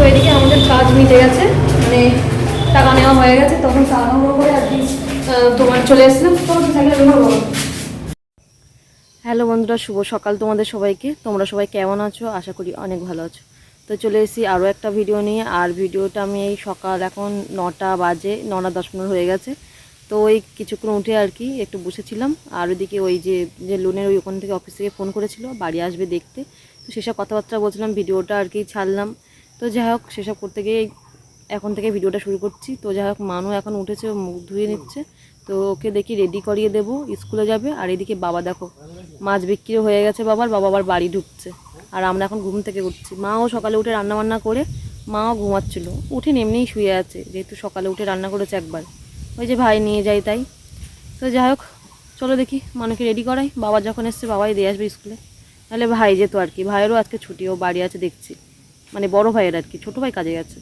তো এদিকে আমাদের কাজ মিটে গেছে মানে টাকা নেওয়া হয়ে গেছে, তখন করে আর কি তোমার চলে এসেছিলাম হ্যালো বন্ধুরা, শুভ সকাল তোমাদের সবাইকে। তোমরা সবাই কেমন আছো? আশা করি অনেক ভালো আছো। তো চলে এসেছি আরও একটা ভিডিও নিয়ে, আর ভিডিওটা আমি এই সকাল এখন নটা বাজে, নটা দশ মিনিট হয়ে গেছে। তো ওই কিছুক্ষণ উঠে আর কি একটু বসেছিলাম, আর ওইদিকে ওই যে যে লোনের ওই ওখান থেকে অফিস থেকে ফোন করেছিল, বাড়ি আসবে দেখতে। তো সেসব কথাবার্তা বলছিলাম, ভিডিওটা আর কি ছাড়লাম। তো যাই হোক, সেসব করতে গিয়ে এখন থেকে ভিডিওটা শুরু করছি। তো যাই হোক, মানু এখন উঠেছে মুখ ধুয়ে নিচ্ছে। তো ওকে দেখি রেডি করিয়ে দেবো, স্কুলে যাবে। আর এদিকে বাবা দেখো, মাছ বিক্রি হয়ে গেছে বাবার, বাবা আবার বাড়ি ঢুকছে। আর আমরা এখন ঘুম থেকে উঠছি। মাও সকালে উঠে রান্না বান্না করে, মাও ঘুমাচ্ছিল। উঠে এমনিই শুয়ে আছে, যেহেতু সকালে উঠে রান্না করেছে একবার। ওই যে ভাই নিয়ে যাই তাই। তো যাই হোক, চলো দেখি মানুষকে রেডি করাই। বাবা যখন এসছে, বাবাই দিয়ে আসবে স্কুলে। তাহলে ভাই যেত আর কি। ভাইয়েরও আজকে ছুটি, ও বাড়ি আছে দেখছি। মানে বড় ভাইয়ের আর কি ছোটো ভাই কাজে গেছে।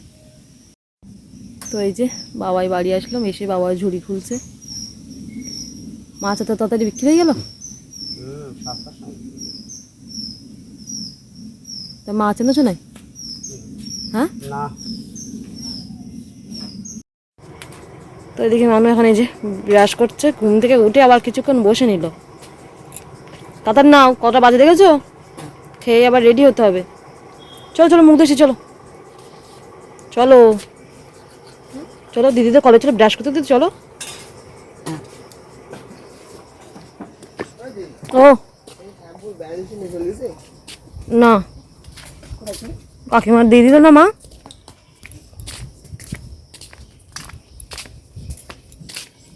তো এই যে বাবাই বাড়ি আসলাম এসে বাবা ঝুড়ি খুলছে। মাছ এত তাড়াতাড়ি বিক্রি হয়ে গেল? তা মাছ এনেছো নাই? হ্যাঁ? তো এদিকে মানুষ এখন এই যে ব্রাশ করছে ঘুম থেকে উঠে আবার কিছুক্ষণ বসে নিল। কাতার নাও কটা বাজে দেখেছ? খেয়ে আবার রেডি হতে হবে। চলো চলো, মুখ ধুছি চলো। চলো। চলো, দিদিদের কলেজ চলো ব্রাশ করতে দিতে চলো। ও। না। কাকিমার দিয়ে দিল না, মা?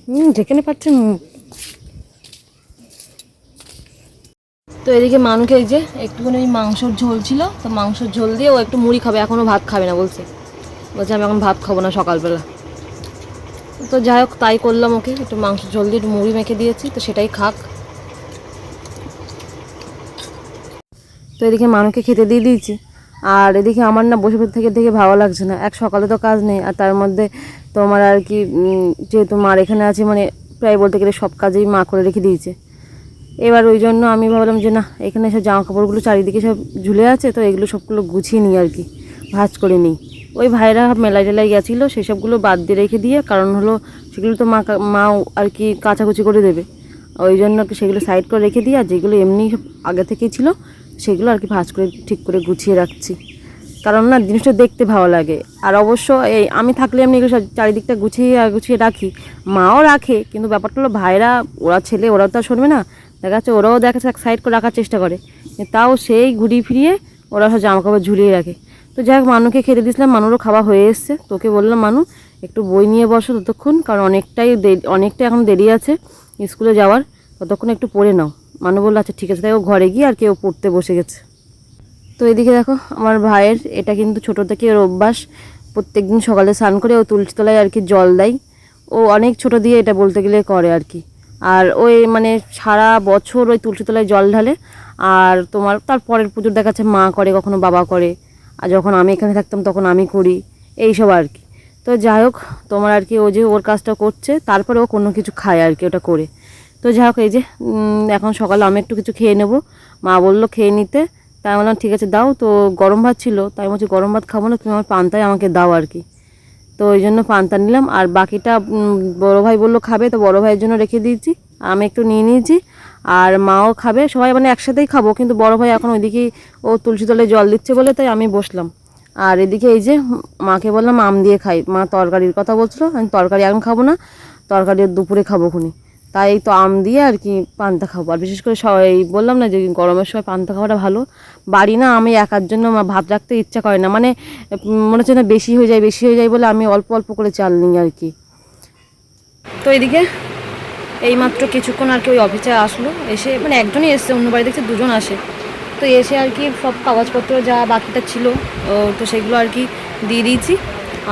হুম, যেখানে পাচ্ছেন তো এদিকে মানুকে যে একটুখানি ওই মাংসর ঝোল ছিল, তো মাংসর ঝোল দিয়ে ও একটু মুড়ি খাবে এখনও ভাত খাবে না বলছে। বলছে আমি এখন ভাত খাব না সকালবেলা। তো যাই হোক, তাই করলাম ওকে, একটু মাংস ঝোল দিয়ে একটু মুড়ি মেখে দিয়েছি, তো সেটাই খাক। তো এদিকে মানুকে খেতে দিয়ে দিয়েছি। আর এদিকে আমার না বসে থেকে দেখে ভালো লাগছে না। এক সকালে তো কাজ নেই, আর তার মধ্যে তোমার আর কি যেহেতু মার এখানে আছে মানে প্রায় বলতে গেলে সব কাজেই মা করে রেখে দিয়েছে। এবার ওই জন্য আমি ভাবলাম যে, না, এখানে সব জামা কাপড়গুলো চারিদিকে সব ঝুলে আছে, তো এগুলো সবগুলো গুছিয়ে নিই আর কি, ভাঁজ করে নিই। ওই ভাইরা মেলায় টেলায় গেছিল সেসবগুলো বাদ দিয়ে রেখে দিয়ে, কারণ হলো সেগুলো তো মা মাও আর কি কাচাকুচি করে দেবে। ওই জন্য আর কি সেগুলো সাইড করে রেখে দিই আর যেগুলো এমনি আগে থেকেই ছিল, সেগুলো আর কি ভাঁজ করে, ঠিক করে গুছিয়ে রাখছি। কারণ না, জিনিসটা দেখতে ভালো লাগে। আর অবশ্য এই, আমি থাকলে এমনি এগুলো চারিদিকটা গুছিয়ে গুছিয়ে রাখি, মাও রাখে, কিন্তু ব্যাপারটা হলো ভাইরা, ওরা ছেলে, ওরাও তো আর না দেখা যাচ্ছে ওরাও দেখা যাচ্ছে সাইড করে রাখার চেষ্টা করে। তাও সেই ঘুরিয়ে ফিরিয়ে ওরা সব জামা কাপড় ঝুলিয়ে রাখে। তো যাই হোক, মানুকে খেতে দিয়েছিলাম, মানুরও খাওয়া হয়ে এসছে। তোকে বললাম, মানু, একটু বই নিয়ে বসো ততক্ষণ, কারণ অনেকটাই অনেকটাই এখন দেরি আছে স্কুলে যাওয়ার। ততক্ষণ একটু পড়ে নাও। মানু বলল আচ্ছা ঠিক আছে, তাই ও ঘরে গিয়ে আর কেউ পড়তে বসে গেছে। তো এদিকে দেখো, আমার ভাইয়ের, এটা কিন্তু ছোটো থেকে ওর অভ্যাস। প্রত্যেক দিন সকালে স্নান করে ও তুলসী তলায় আর কি জল দেয়। ও অনেক ছোট দিয়ে এটা বলতে গেলে করে আর কি। আর ওই মানে সারা বছর ওই তুলসী তলায় জল ঢালে, আর তোমার তার পরের পুজোর দেখাচ্ছে মা করে, কখনো বাবা করে, আর যখন আমি এখানে থাকতাম তখন আমি করি, এইসব আর কি। তো যাই হোক, তোমার আর কি ও যে ওর কাজটা করছে, তারপরে ও কোনো কিছু খায় আর কি ওটা করে। তো যাই হোক, এই যে এখন সকালে আমি একটু কিছু খেয়ে নেব। মা বলল খেয়ে নিতে, তাই বললাম, ঠিক আছে, দাও। তো গরম ভাত ছিল, তাই বলছি, গরম ভাত খাব না, তুমি আমার পান্তায় আমাকে দাও আর কি। তো ওই জন্য পান্তা নিলাম। আর বাকিটা বড়ো ভাই বলল খাবে, তো বড় ভাইয়ের জন্য রেখে দিয়েছি। আমি একটু নিয়ে নিয়েছি। আর মাও খাবে। সবাই মানে একসাথেই খাব, কিন্তু বড় ভাই এখন ওইদিকেই ও তুলসী তলে জল দিচ্ছে বলে, তাই আমি বসলাম। আর এদিকে এই যে মাকে বললাম আম দিয়ে খাই। মা তরকারির কথা বলছিল, আমি তরকারি এখন খাব না, তরকারি দুপুরে খাব খুনি। তাই তো আম দিয়ে আর কি পান্তা খাব। আর বিশেষ করে সবাই বললাম না যে গরমের সময় পান্তা খাওয়াটা ভালো। বাড়ি না আমি একার জন্য ভাত রাখতে ইচ্ছা করে না। মানে মনে হচ্ছে না বেশি হয়ে যায়, বেশি হয়ে যায় বলে আমি অল্প অল্প করে চাল নিই আর কি। তো এদিকে এইমাত্র কিছুক্ষণ আর কি ওই অফিসে আসলো। এসে মানে একজনই এসছে, অন্য বাড়ি দেখছে দুজন আসে। তো এসে আর কি সব কাগজপত্র যা বাকিটা ছিল তো সেগুলো আর কি দিয়ে দিয়েছি।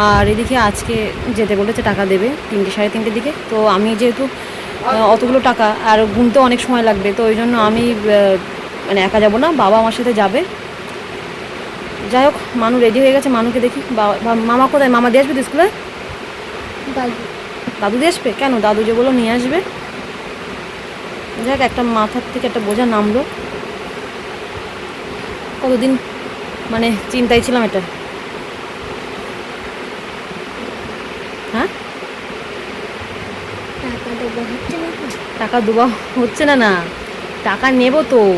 আর এদিকে আজকে যেতে বলেছে টাকা দেবে, তিনটে, সাড়ে তিনটের দিকে। তো আমি যেহেতু অতগুলো টাকা আর গুনতে অনেক সময় লাগবে তো ওই জন্য আমি মানে একা যাব না বাবা আমার সাথে যাবে। যাই হোক মানু রেডি হয়ে গেছে মানুকে দেখি মামা কোথায়? মামা দিয়ে আসবে তো স্কুলে? দাদু। দিয়ে আসবে? কেন? দাদু যে বলো নিয়ে আসবে। যাক একটা মাথার থেকে একটা বোঝা নামলো। কতদিন মানে চিন্তায় ছিলাম এটা। হ্যাঁ? টাকা দেবো হচ্ছে না না। টাকা নেব তো।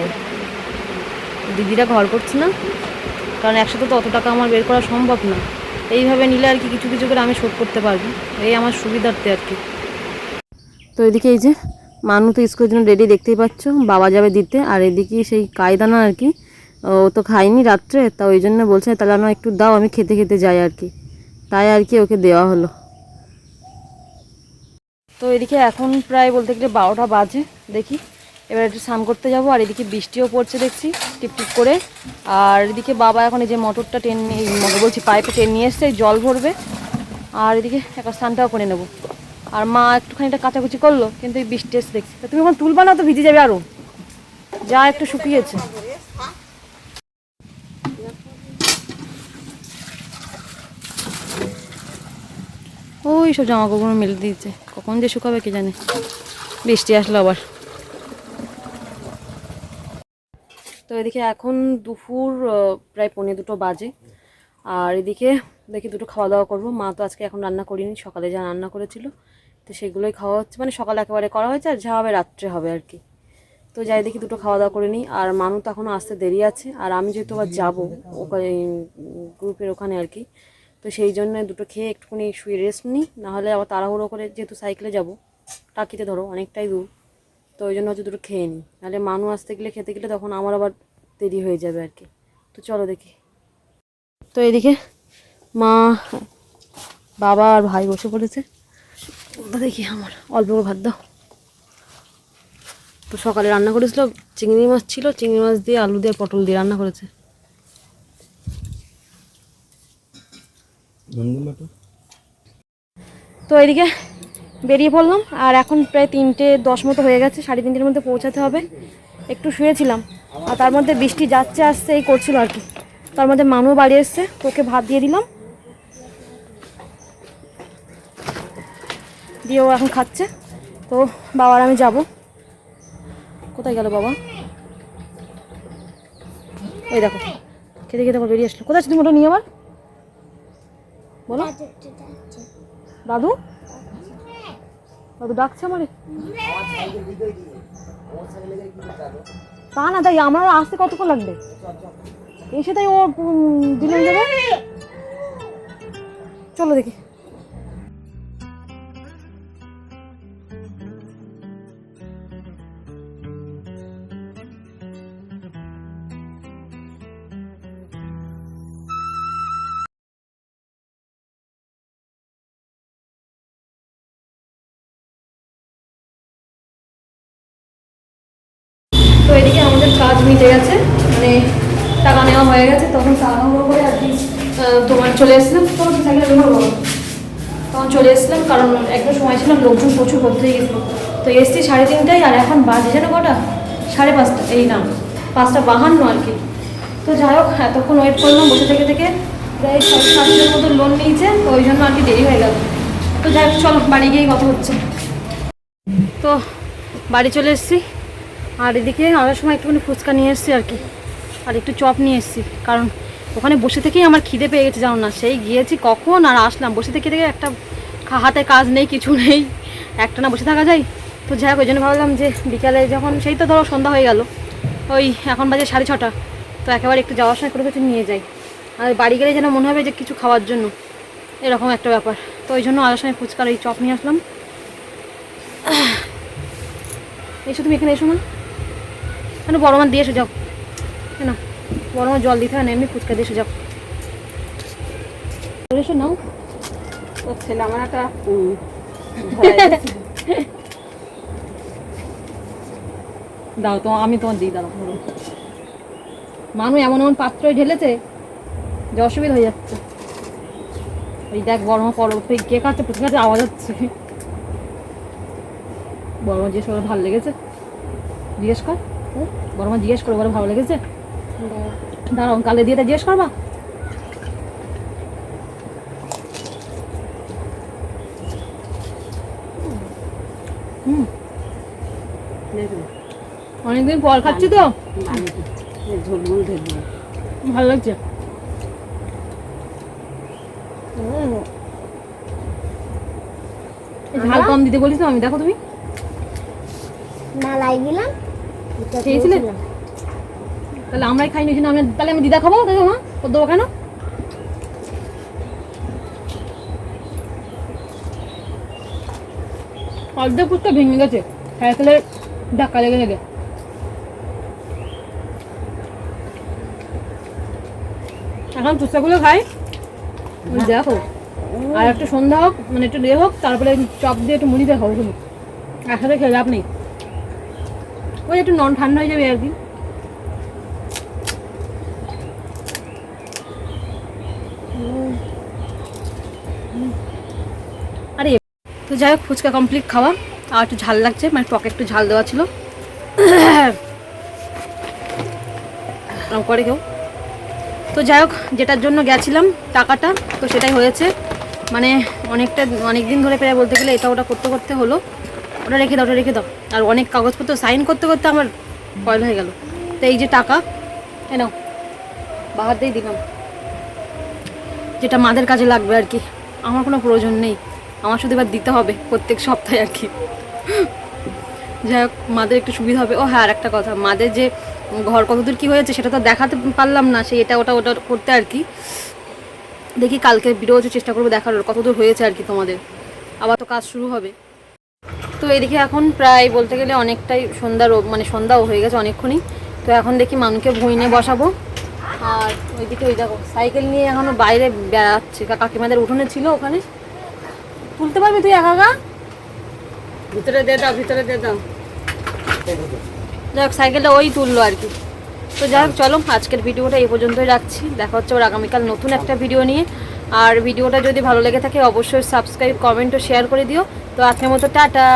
দিদিরা ঘর করছে না। কারণ একসাথে তো অত টাকা আমার বের করা সম্ভব না। এইভাবে নিলে আর কি কিছু কিছু করে আমি শোধ করতে পারব। এই আমার সুবিধার্থে আর কি। তো এদিকে এই যে, মানু তো স্কুলের জন্য রেডি দেখতেই পাচ্ছ। বাবা যাবে দিতে। আর এদিকে সেই কায়দানা আর কি, ও তো খায়নি রাত্রে। তা ওই জন্য বলছে, তাহলে আমার একটু দাও, আমি খেতে খেতে যাই আর কি। তাই আর কি ওকে দেওয়া হলো। তো এদিকে এখন প্রায় বলতে গেলে বারোটা বাজে, দেখি। এবার একটু স্নান করতে যাব, আর এদিকে বৃষ্টিও পড়ছে দেখছি টিপটিপ করে। আর এদিকে বাবা এখন এই যে মোটরটা টেন মোটর বলছি পাইপে টেন নিয়ে এসছে জল ভরবে। আর এদিকে একটা স্নানটাও করে নেব। আর মা একটুখানি একটা কাচাকুচি করল, কিন্তু এই বৃষ্টি এসে দেখছি। তুমি এখন তুলবা না তো ভিজে যাবে আরও যা একটু শুকিয়েছে ওই সব জামা কাপড় মেলে দিয়েছে। কখন যে শুকাবে কে জানে? বৃষ্টি আসলো আবার। তো এদিকে এখন দুপুর প্রায় পৌনে দুটো বাজে। আর এদিকে দেখি দুটো খাওয়া দাওয়া করব। মা তো আজকে এখন রান্না করিনি, সকালে যা রান্না করেছিল। তো সেগুলোই খাওয়া হচ্ছে। মানে সকালে একেবারে করা হয়েছে আর যা হবে রাত্রে হবে আর কি। তো যাই দেখি দুটো খাওয়া দাওয়া করে নিই। আর মানু তো এখনও আসতে দেরি আছে। আর আমি যেহেতু আবার যাব ওখানে গ্রুপের ওখানে আর কি। তো সেই জন্য দুটো খেয়ে একটুখানি শুয়ে রেস্ট নিই, নাহলে আবার তাড়াহুড়ো করে যেহেতু সাইকেলে যাব, টাকিতে ধরো অনেকটাই দূর, তো ওই জন্য হচ্ছে দুটো খেয়ে নিই। নাহলে মানু আসতে গেলে, খেতে গেলে তখন আমার আবার দেরি হয়ে যাবে আর কি। তো চলো দেখি। তো এদিকে মা, বাবা আর ভাই বসে পড়েছে। দেখি আমার, অল্প ভাত দাও। তো সকালে রান্না করেছিল, চিংড়ি মাছ ছিল, চিংড়ি মাছ দিয়ে আলু দিয়ে পটল দিয়ে রান্না করেছে। তো এদিকে বেরিয়ে পড়লাম, আর এখন প্রায় তিনটে দশ মতো হয়ে গেছে, সাড়ে তিনটের মধ্যে পৌঁছাতে হবে। একটু শুয়েছিলাম, আর তার মধ্যে বৃষ্টি যাচ্ছে আসছে, এই করছিল আর কি। তার মধ্যে মানু বাড়ি এসছে, তোকে ভাত দিয়ে দিলাম। দিয়ে ও এখন খাচ্ছে। তো বাবার আমি যাব। কোথায় গেল বাবা? ওই দেখো, খেতে খেতে বেরিয়ে আসলো। কোথায় তুমি? ওটা নিয়ে আবার? বলো। দাদু দাদু? ডাকছে আমারে। তা না তাই আমার আসতে কতক্ষণ লাগবে? এসে তাই ও দিলেন দিলে যাবে? চলো দেখি। তো এদিকে আমাদের কাজ মিটে গেছে মানে টাকা নেওয়া হয়ে গেছে, তখন তাড়াহুড়ো করে আর কি তোমার চলে এসেছিলাম তখন ব্যবহার করো তখন চলে এসেছিলাম, কারণ একটা সময় ছিলাম লোকজন প্রচুর করতে গেছিল। তো এসছি সাড়ে তিনটায়, আর এখন বাজে যেন কটা? সাড়ে পাঁচটা, এই না, পাঁচটা বাহান্ন আর কি। তো যাই হোক, এতক্ষণ ওয়েট করলাম, বসে থেকে থেকে প্রায় ছয় সাতটার মতো লোন নিয়েছে, তো ওই জন্য আর কি দেরি হয়ে গেল। তো যাই হোক, চলো, বাড়ি গিয়েই কথা হচ্ছে। তো বাড়ি চলে এসেছি। আর এদিকে আসার সময় একটুখানি ফুচকা নিয়ে এসেছি আর কি। আর একটু চপ নিয়ে এসেছি, কারণ ওখানে বসে থেকেই আমার খিদে পেয়ে গেছে, জানো না? সেই গিয়েছি কখন আর আসলাম, বসে থেকে থেকে একটা হাতে কাজ নেই, কিছু নেই। একটা না বসে থাকা যায়। তো যাই হোক, ওই জন্য ভাবলাম যে বিকালে যখন, সেই তো ধরো সন্ধ্যা হয়ে গেল। ওই এখন বাজে সাড়ে ছটা। তো একেবারে একটু যাওয়ার সময় করে কিছু নিয়ে যাই। আর বাড়ি গেলে যেন মনে হবে যে কিছু খাওয়ার জন্য। এরকম একটা ব্যাপার। তো ওই জন্য আসার সময় ফুচকার ওই চপ নিয়ে আসলাম। এসো তুমি এখানে এসো না কেন বড় মাছ দিয়ে এসে, যাও। কেন বড় মাছ জল দিতে হয় না, এমনি ফুচকা দিয়ে এসে, যাও। এসো নাও। ছেলে, আমার একটা দাও তো আমি তোমার দিই ধরো। মানু, এমন এমন পাত্রই ঢেলেছে যে অসুবিধা হয়ে যাচ্ছে। ওই দেখ, বড় মা পর ওই কে খাচ্ছে প্রতি খাচ্ছে আওয়াজ হচ্ছে। বড় মা জিজ্ঞেস করে ভালো লেগেছে। জিজ্ঞেস কর বড় মা জিজ্ঞেস করে বলে ভালো লেগেছে? দাঁড়াও কালে দিয়ে জিজ্ঞেস করবা? হুম। অনেকদিন পর খাচ্ছি তো। ভালো লাগছে? ঝাল কম দিতে বলিস আমি দেখো তুমি। না লাগিলাম খেয়েছিলে? তাহলে আমরাই খাই নিয়েছি আমি তাহলে আমি দিদা খাব? দেখো মা দেবো কেন? অর্ধেক ভেঙে গেছে। সাইকেলে ধাক্কা লেগে লেগে এখন খাই। দেখো। আর একটু সন্ধ্যা হোক মানে একটু রে হোক তারপরে চপ দিয়ে একটু মুড়ি দিয়ে খাব তুমি একসাথে খেয়ে লাভ নেই। ওই একটু নন ঠান্ডা হয়ে যাবে কি আরে, তো যাই হোক, ফুচকা কমপ্লিট খাওয়া। আর একটু ঝাল লাগছে মানে টকে একটু ঝাল দেওয়া ছিল। করে কেউ। তো যাই হোক, যেটার জন্য গেছিলাম টাকাটা, তো সেটাই হয়েছে। মানে অনেকটা অনেক দিন ধরে প্রায় বলতে গেলে এটা ওটা করতে করতে হলো। ওটা রেখে দাও, ওটা রেখে দাও। আর অনেক কাগজপত্র সাইন করতে করতে আমার কয়ল হয়ে গেল। তো এই যে টাকা এ নাও বাহার দিয়ে দিলাম। যেটা মাদের কাজে লাগবে আর কি। আমার কোনো প্রয়োজন নেই। আমার শুধু এবার দিতে হবে প্রত্যেক সপ্তাহে আর কি। যাই হোক, মাদের একটু সুবিধা হবে। ও হ্যাঁ আর একটা কথা। মাদের যে ঘর কতদূর কি হয়েছে সেটা তো দেখাতে পারলাম না। সেই এটা, ওটা ওটা করতে আর কি। দেখি কালকে ভিডিও চেষ্টা করব দেখার কতদূর হয়েছে আর কি তোমাদের। আবার তো কাজ শুরু হবে। তো এদিকে এখন প্রায় বলতে গেলে অনেকটাই সন্ধ্যার মানে সন্ধ্যাও হয়ে গেছে অনেকক্ষণই। তো এখন দেখি মানুকে ভুঁই নিয়ে বসাবো। আর ওইদিকে ওই দেখো, সাইকেল নিয়ে এখনও বাইরে বেড়াচ্ছে। কাকিমাদের উঠোনে ছিল ওখানে। তুলতে পারবি তুই একা একা? ভিতরে দিয়ে দাও, ভিতরে দিয়ে দাও। যাই হোক সাইকেলটা ওই তুললো আর কি। তো যাই হোক চলো, আজকের ভিডিওটা এই পর্যন্তই রাখছি। দেখা হচ্ছে ওর আগামীকাল নতুন একটা ভিডিও নিয়ে। আর ভিডিওটা যদি ভালো লেগে থাকে অবশ্যই সাবস্ক্রাইব কমেন্ট ও শেয়ার করে দিও। তো আজকের মতো টাটা।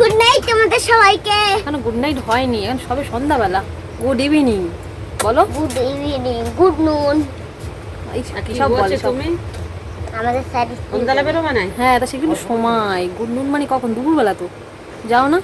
গুড নাইট তোমাদের সবাইকে। এখন গুড নাইট হয়নি? এখন সবে সন্ধ্যাবেলা। গুড ইভিনিং বলো। গুড ইভিনিং গুড নুন এই কি সব বলে তুমি? আমাদের স্যার সন্ধ্যাবেলা বেরোবে না হ্যাঁ তা সেগুলো সময়। গুড নুন মানে কখন? দুপুরবেলা তো। যাও না।